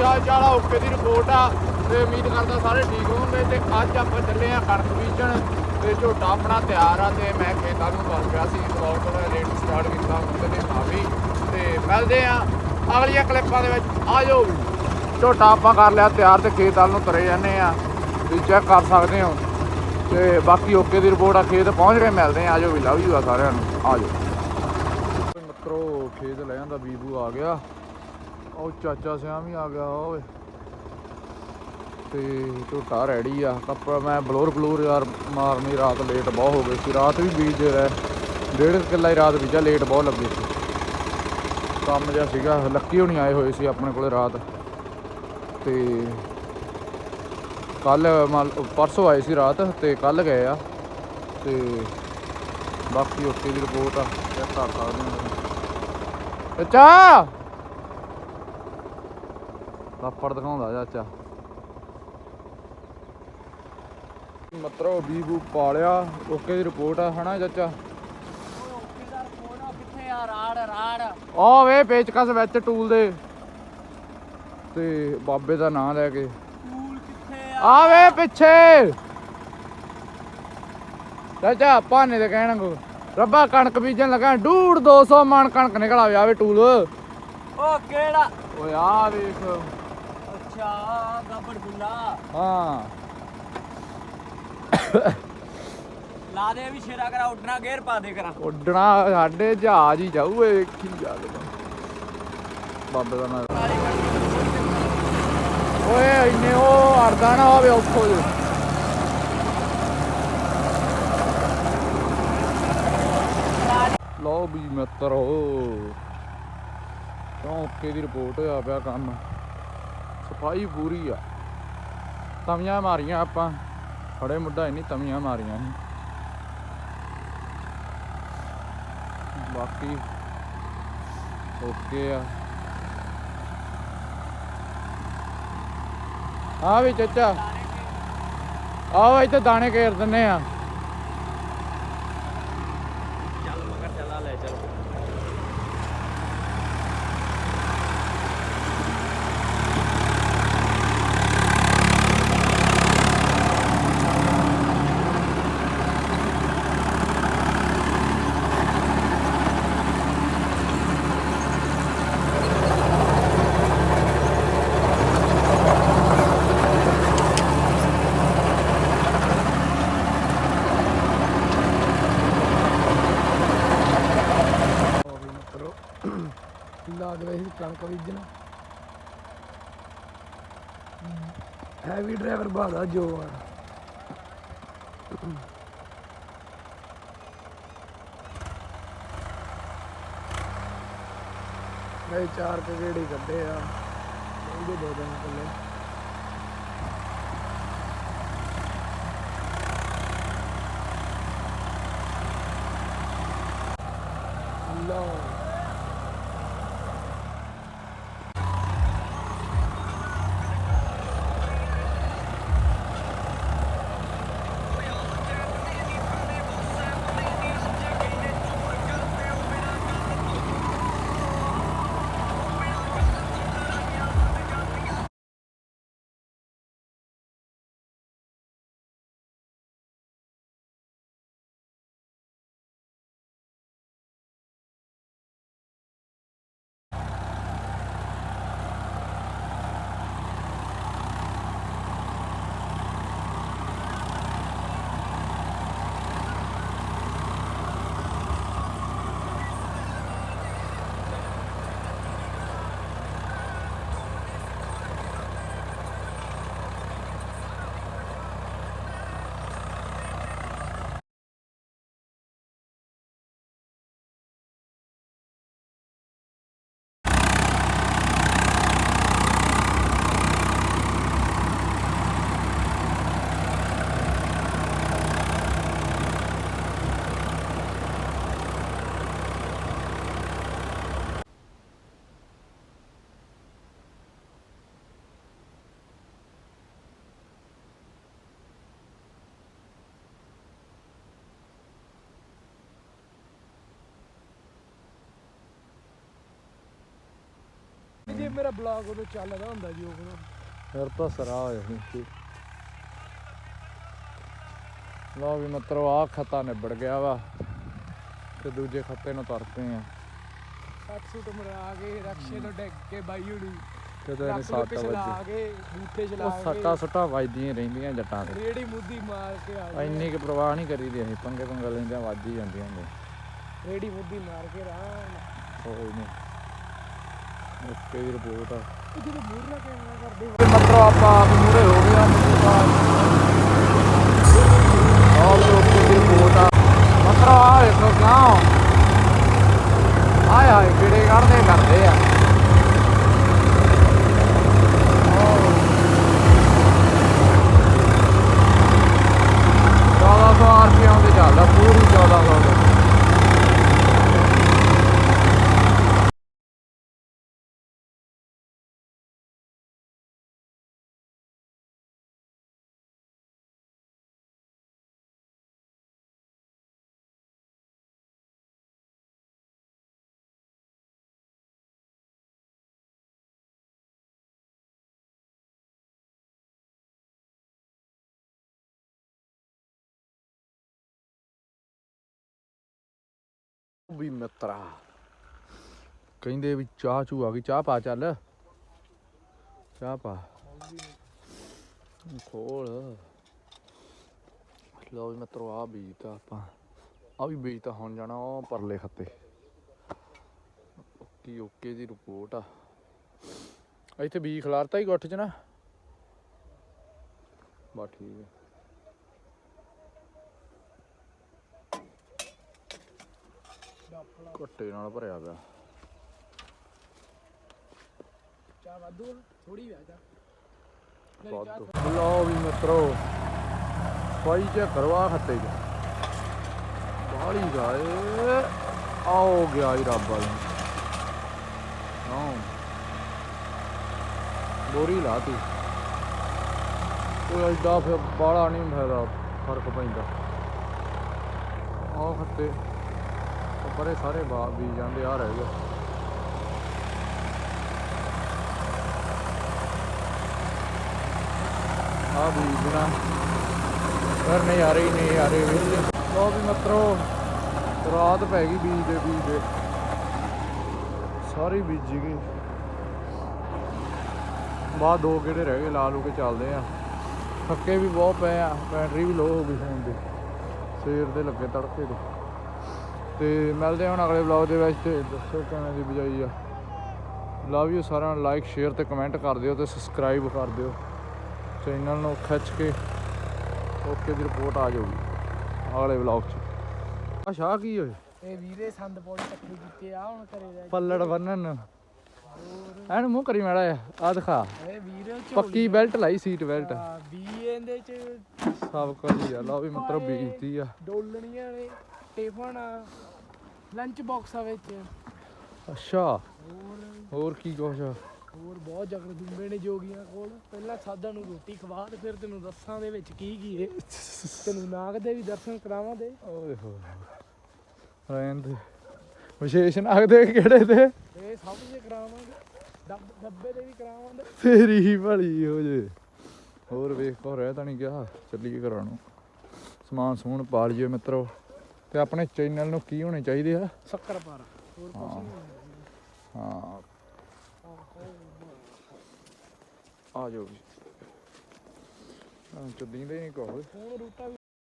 ਕੀ ਹਾਲ ਚਾਲ ਆ, ਓਕੇ ਦੀ ਰਿਪੋਰਟ ਆ ਤੇ ਉਮੀਦ ਕਰਦਾ ਸਾਰੇ ਠੀਕ ਹੋਣਗੇ ਤੇ ਅੱਜ ਆਪਾਂ ਚੱਲੇ ਆ ਕਣਕ ਬੀਜਣ ਤੇ ਝੋਟਾ ਆਪਣਾ ਤਿਆਰ ਆ ਤੇ ਮੈਂ ਖੇਤਾਂ ਨੂੰ ਬਸ ਗਿਆ ਸੀ ਵਲੌਗ ਥੋੜਾ ਲੇਟ ਸਟਾਰਟ ਕੀਤਾ ਉਹਦੇ ਨੇ ਆ ਤੇ ਮਿਲਦੇ ਆ ਅਗਲੀਆਂ ਕਲਿੱਪਾਂ ਦੇ ਵਿੱਚ। ਆ ਜਾਓ ਵੀ ਝੋਟਾ ਆਪਾਂ ਕਰ ਲਿਆ ਤਿਆਰ ਤੇ ਖੇਤ ਵੱਲ ਨੂੰ ਤੁਰੇ ਜਾਂਦੇ ਆ ਤੁਸੀਂ ਚੈੱਕ ਕਰ ਸਕਦੇ ਹੋ। ਤੇ ਬਾਕੀ ਓਕੇ ਦੀ ਰਿਪੋਰਟ ਆ, ਖੇਤ ਪਹੁੰਚ ਗਏ, ਮਿਲਦੇ ਆ ਆਜੋ ਵੀ ਲਵ ਯੂ ਆ ਸਾਰਿਆਂ ਨੂੰ। ਆਜੋ। ਮਿੱਤਰੋ ਖੇਤ ਲੈ ਜਾਂਦਾ ਬੀਬੂ ਆ ਗਿਆ। ਉਹ ਚਾਚਾ ਸਿਆਮ ਵੀ ਆ ਗਿਆ ਓਏ। ਤੇ ਝੋਟਾ ਰੈਡੀ ਆ। ਕੱਪੜਾ ਮੈਂ ਬਲੋਰ ਬਲੋਰ ਯਾਰ ਮਾਰਨੀ ਰਾਤ ਲੇਟ ਬਹੁਤ ਹੋ ਗਈ ਸੀ। ਰਾਤ ਵੀ ਬੀਜਦੇ ਰਹੇ। ਡੇਢ ਕੁ ਕਿੱਲਾ ਹੀ ਰਾਤ ਬੀਜਾ ਲੇਟ ਬਹੁਤ ਲੱਗੀ ਸੀ। ਕੰਮ ਜਿਹਾ ਸੀਗਾ, ਲੱਕੀ ਹੋਣੀ ਆਏ ਹੋਏ ਸੀ ਆਪਣੇ ਕੋਲੇ ਰਾਤ। ਤੇ ਕੱਲ ਪਰਸੋਂ ਆਏ ਸੀ ਰਾਤ ਤੇ ਕੱਲ ਗਏ ਆ। ਤੇ ਬਾਕੀ ਓਕੇ ਦੀ ਰਿਪੋਰਟ ਆ। ਚੈੱਕ ਕਰ ਸਕਦੇ ਹੋ ਚਾਚਾ ਲੱਪੜ ਦਿਖਾਉਂਦਾ ਚਾਚਾ। ਮਤਰੋ ਬੀਬੂ ਪਾਲਿਆ ਓਕੇ ਦੀ ਰਿਪੋਰਟ ਆ ਹਨਾ ਚਾਚਾ? ਕਿੱਥੇ ਆ ਰਾੜ ਰਾੜ ਆ ਵੇ ਪੇਚਕਸ ਵਿੱਚ ਟੂਲ ਦੇ। ਤੇ ਬਾਬੇ ਦਾ ਨਾਂ ਲੈ ਕੇ। ਟੂਲ ਕਿੱਥੇ ਆ ਵੇ ਪਿੱਛੇ! ਚਾਚਾ ਭਾਨੇ ਦੇ ਕਹਿਣ ਕੋ ਰੱਬਾ ਕਣਕ ਬੀਜਣ ਲੱਗਾ ਡੂੜ 200 ਮਣ ਕਣਕ ਨਿਕਲ ਆਵੇ ਆਵੇ ਟੂਲ। ਉਹ ਕਿਹੜਾ? ਓਏ ਆ ਵੇਖ। ਅੱਛਾ ਗੱਬੜ ਬੁੱਲਾ ਹਾਂ। ਲਾ ਦੇ ਵੀ ਸ਼ੇਰਾ ਕਰਾ ਉੱਡਣਾ ਗੇਰ ਪਾ ਦੇ ਕਰਾ। ਉੱਡਣਾ ਸਾਡੇ ਜਹਾਜ਼ ਹੀ ਜਾਊ ਇਹ ਵੇਖੀ ਜਾ ਬਾਬੇ ਦਾ ਨਾਂ ਓਏ ਇੰਨੇ ਉਹ ਅੜਦਾ ਨਾ ਹੋਵੇ ਉੱਥੋਂ ਜੇ ਲਓ ਵੀ ਮਿੱਤਰੋ ਓਕੇ ਦੀ ਰਿਪੋਰਟ ਹੋਇਆ ਪਿਆ ਕੰਮ। ਸਫ਼ਾਈ ਪੂਰੀ ਆ। ਤਵੀਆਂ ਮਾਰੀਆਂ ਆਪਾਂ। ਫੜੇ ਮੁੱਢਾ ਇੰਨੀ ਤਵੀਆਂ ਮਾਰੀਆਂ ਸੀ ਬਾਕੀ ਓਕੇ ਆ। ਆ ਵੀ ਚਾਚਾ। ਆਓ ਇੱਥੇ ਦਾਣੇ ਘੇਰ ਦਿੰਨੇ ਆ ਚੱਲ ਮਗਰ ਚੱਲਾ ਲੈ ਚੱਲ ਕਰੋ ਲਾਗ ਰਹੇ ਸੀ ਕਣਕ ਬੀਜਣਾ ਹੈਵੀ ਡਰਾਈਵਰ ਬਾਦਾ ਜੋ ਆ। ਮੈਂ ਚਾਰ ਕੇ ਗੇੜੇ ਕੱਢੇ ਆ। ਇਹਦੇ ਦੋ ਦਿਨ ਕੱਲੇ ਲਓ। ਜੇ ਮੇਰਾ ਬਲੌਗ ਉਦੋਂ ਚੱਲਦਾ ਹੁੰਦਾ ਜੀ ਉਹ ਫਿਰ। ਤਾਂ ਸਰਾ ਹੋ ਜਾਣੀ ਸੀ। ਲਓ ਵੀ ਮਤਰੋ ਆ ਖਤਾ ਨਿਬੜ ਗਿਆ ਵਾ ਤੇ ਦੂਜੇ ਖੱਤੇ ਨੂੰ ਤਰਤੇ ਆ। ਸੁੱਟ ਮਰਾ ਕੇ ਰਕਸ਼ੇ ਤੋਂ ਡਿੱਗ ਕੇ ਬਾਈ ਹੁਣੀ। ਕਿਤੇ ਇਹਨੇ ਸੱਟ ਵੱਜੀ। ਕੇ ਬੂਥੇ ਚਲਾ ਉਹ ਕੇ। ਸੱਟਾ ਸੁੱਟਾਂ ਵੱਜਦੀਆਂ ਰਹਿੰਦੀਆਂ ਜੱਟਾਂ ਤੇ ਰੇੜੀ ਮੁੱਦੀ ਮਾਰ ਕੇ ਆ ਗਏ। ਇੰਨੀ ਕਿ ਪ੍ਰਵਾਹ ਨਹੀਂ ਕਰੀਦੀ ਅਸੀਂ ਪੰਗੇ ਪੰਗੇ ਲੈਂਦਿਆਂ ਵੱਜ ਹੀ ਜਾਂਦੀਆਂ ਹੁੰਦੀਆਂ ਰੇੜੀ ਮੁੱਦੀ ਮਾਰ ਕੇ ਰਾਮ ਕੋਈ ਨਹੀਂ ਓਕੇ ਦੀ ਰਿਪੋਰਟ ਆ। ਜਦੋਂ ਮੂਰਲਾ ਕੈਮਰਾ ਕਰਦੇ ਮਤਲਬ ਆਪਾਂ ਆਪ ਹੋ ਗਿਆ ਆਹ ਵੀ ਓਕੇ ਦੀ ਰਿਪੋਰਟ ਆ। ਮਤਲਬ ਆ ਵੇਖੋ ਕਿਉਂ ਆਏ ਹਾਏ ਕਿਹੜੇ ਕੱਢਦੇ ਕਰਦੇ ਆ ਚੌਦਾਂ ਸੌ ਆਰਪੀਐਮ ਤੇ ਚੱਲਦਾ ਪੂਰੀ 1400 ਤੇ ਵੀ ਮਿੱਤਰਾ। ਕਹਿੰਦੇ ਵੀ ਚਾਹ ਚੂ ਆ ਗਈ, ਚਾਹ ਪਾ ਚੱਲ। ਚਾਹ ਪਾ। ਖੋਲ। ਲਓ ਵੀ ਮਿੱਤਰੋ ਆ ਬੀਜ ਆਪਾਂ ਆ ਵੀ ਬੀਜਤਾ ਹੁਣ ਜਾਣਾ ਉਹ ਪਰਲੇ ਖੱਤੇ। ਓਕੇ ਓਕੇ ਦੀ ਰਿਪੋਰਟ ਆ। ਇੱਥੇ ਬੀਜ ਖਲਾਰਤਾ ਹੀ ਗੁੱਠ ਚ ਨਾ। ਬਾ ਠੀਕ ਹੈ ਘੱਟੇ ਨਾਲ ਭਰਿਆ ਪਿਆ। ਚਾਹ ਵਾਧੂ ਥੋੜੀ ਵੈਦਾ ਵਾਧੂ। ਲਓ ਵੀ ਮਿੱਤਰੋ ਸਫ਼ਾਈ ਚ ਕਰਵਾ ਖੱਤੇ ਚ। ਬਾਹਲੀ ਗਾਏ। ਆਓ ਗਿਆ ਹੀ ਰੱਬ ਵਾਲੀ। ਹਾਂ ਬੋਰੀ ਲਾਤੀ। ਉਹ ਐਡਾ ਫਿਰ ਬਾਹਲਾ ਨਹੀਂ ਫਾਇਦਾ ਫ਼ਰਕ ਪੈਂਦਾ। ਆਹ ਖੱਤੇ ਪਰੇ ਸਾਰੇ ਬਾਗ ਵੀ ਜਾਂਦੇ ਆ ਰਹਿ ਗਏ। ਆ ਬੀਜਣਾ ਪਰ ਨਹੀਂ ਆ ਰਹੀ ਨਹੀਂ ਆ ਰਹੀ ਵੀ ਲੋ ਵੀ ਮਤਰੋ, ਰਾਤ ਪੈ ਗਈ ਬੀਜ ਦੇ ਬੀਜ ਦੇ। ਸਾਰੀ ਬੀਜੀ ਗਈ। ਬਾਅਦ ਦੋ ਕਿਹੜੇ ਰਹਿ ਗਏ ਲਾ ਲੂ ਕੇ ਚੱਲਦੇ ਆ। ਥੱਕੇ ਵੀ ਬਹੁਤ ਪਏ ਆ, ਬੈਟਰੀ ਵੀ ਲੋ ਹੋ ਗਈ ਫੋਨ ਦੀ। ਸਵੇਰ ਦੇ ਲੱਗੇ ਤੜਕੇ ਦੇ ਤੇ ਮਿਲਦੇ ਹਾਂ ਹੁਣ ਅਗਲੇ ਵਲੌਗ ਦੇ ਵਿੱਚ ਤੇ ਦੱਸੋ ਕਿਵੇਂ ਦੀ ਬਜਾਈ ਆ। ਲਵ ਯੂ ਸਾਰਿਆਂ ਨੂੰ ਲਾਈਕ ਸ਼ੇਅਰ ਤੇ ਕਮੈਂਟ ਕਰ ਦਿਓ ਤੇ ਸਬਸਕ੍ਰਾਈਬ ਕਰ ਦਿਓ। ਚੈਨਲ ਨੂੰ ਖਿੱਚ ਕੇ ਓਕੇ ਦੀ ਰਿਪੋਰਟ ਆ ਜਾਊਗੀ ਅਗਲੇ ਵਲੌਗ 'ਚ। ਆ ਸ਼ਾਹ ਕੀ ਹੋਏ ਇਹ ਵੀਰੇ ਸੰਦ ਪੌੜੀ ਇਕੱਠੇ ਕੀਤੇ ਆ ਹੁਣ ਘਰੇ ਰਹਿ ਪੱਲੜ ਬੰਨਣ। ਐਨ ਮੂੰਹ ਕਰੀ ਮਾੜਾ ਆ ਦਿਖਾ। ਇਹ ਵੀਰੇ ਪੱਕੀ ਬੈਲਟ ਲਾਈ ਸੀਟ ਬੈਲਟ ਬੀ ਇਹਦੇ ਚ ਸਭ ਕੁਝ ਆ ਲਓ ਵੀ ਮਤਲਬ ਬੀਜਤੀ ਆ। ਡੋਲਣੀਆਂ ਨੇ ਟਿਫਨ ਲੰਚ ਬਾਕਸਾਂ ਵਿੱਚ। ਅੱਛਾ। ਹੋਰ ਹੋਰ ਕੀ ਕੁਛ? ਆ ਹੋਰ ਬਹੁਤ ਜਗਰ ਦੁੰਬੇ ਨੇ ਜੋਗੀਆਂ ਕੋਲ। ਪਹਿਲਾਂ ਸਾਦਾ ਨੂੰ ਰੋਟੀ ਖਵਾ ਤੇ ਫਿਰ ਤੈਨੂੰ ਦੱਸਾਂ ਦੇ ਵਿੱਚ ਕੀ ਕੀ ਏ ਤੈਨੂੰ ਨਾਗ ਦੇ ਵੀ ਦਰਸ਼ਨ ਕਰਾਵਾਂ ਦੇ। ਓਏ ਹੋ ਰਹਿਣ ਦੇ। ਵਿਸ਼ੇਸ਼ ਨਾਗ ਦੇ ਕਿਹੜੇ ਤੇ ਇਹ ਸਭ ਕੁਝ ਕਰਾਵਾਂਗੇ। ਡੱਬ- ਡੱਬੇ ਦੇ ਵੀ ਕਰਾਵਾਂਗੇ ਤੇਰੀ ਹੀ ਭਲੀ ਹੋ ਜੇ। ਹੋਰ ਵੇਖ ਕੋ ਰਹਿ ਤਾਂ ਨਹੀਂ ਗਿਆ। ਚੱਲੀਏ ਘਰਾਂ ਨੂੰ। ਸਮਾਨ ਸਮੂਨ ਪਾ ਲਈਏ ਮਿੱਤਰੋ। ਤੇ ਆਪਣੇ ਚੈਨਲ ਨੂੰ ਕੀ ਹੋਣੇ ਚਾਹੀਦੇ ਆ? ਸ਼ੱਕਰ ਪਾਰਾ। ਹੋਰ ਕੁਝ। ਨਹੀਂ ਹਾਂ। ਆ ਜਾਓ ਜੀ। ਹਾਂ ਨਹੀਂ ਕੋਲ ਹੁਣ ਰੂਟਾ ਵੀ